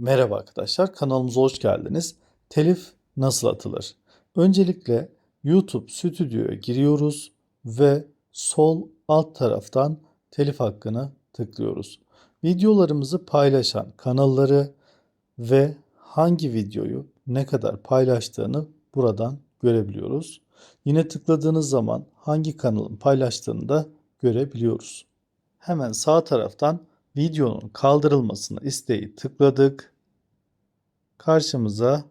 Merhaba arkadaşlar, kanalımıza hoş geldiniz. Telif nasıl atılır? Öncelikle YouTube Stüdyo'ya giriyoruz ve sol alt taraftan telif hakkını tıklıyoruz. Videolarımızı paylaşan kanalları ve hangi videoyu ne kadar paylaştığını buradan görebiliyoruz. Yine tıkladığınız zaman hangi kanalın paylaştığını da görebiliyoruz. Hemen sağ taraftan videonun kaldırılmasını isteği tıkladık. Karşımıza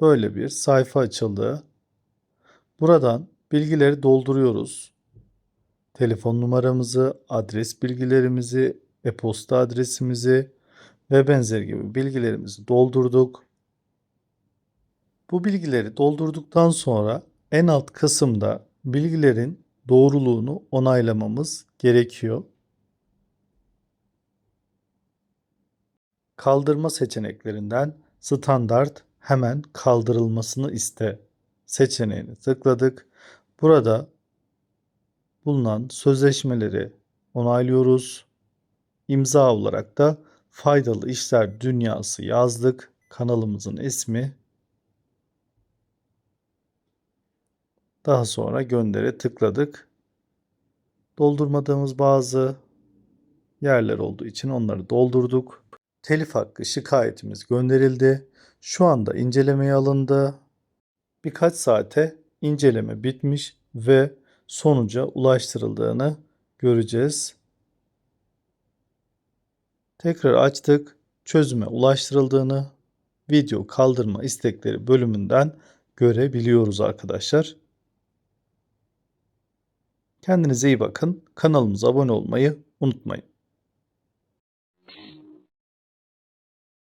böyle bir sayfa açıldı. Buradan bilgileri dolduruyoruz. Telefon numaramızı, adres bilgilerimizi, e-posta adresimizi ve benzeri gibi bilgilerimizi doldurduk. Bu bilgileri doldurduktan sonra en alt kısımda bilgilerin doğruluğunu onaylamamız gerekiyor. Kaldırma seçeneklerinden standart hemen kaldırılmasını iste seçeneğini tıkladık. Burada bulunan sözleşmeleri onaylıyoruz. İmza olarak da faydalı işler dünyası yazdık. Kanalımızın ismi. Daha sonra göndere tıkladık. Doldurmadığımız bazı yerler olduğu için onları doldurduk. Telif hakkı şikayetimiz gönderildi. Şu anda incelemeye alındı. Birkaç saate inceleme bitmiş ve sonuca ulaştırıldığını göreceğiz. Tekrar açtık. Çözüme ulaştırıldığını video kaldırma istekleri bölümünden görebiliyoruz arkadaşlar. Kendinize iyi bakın. Kanalımıza abone olmayı unutmayın.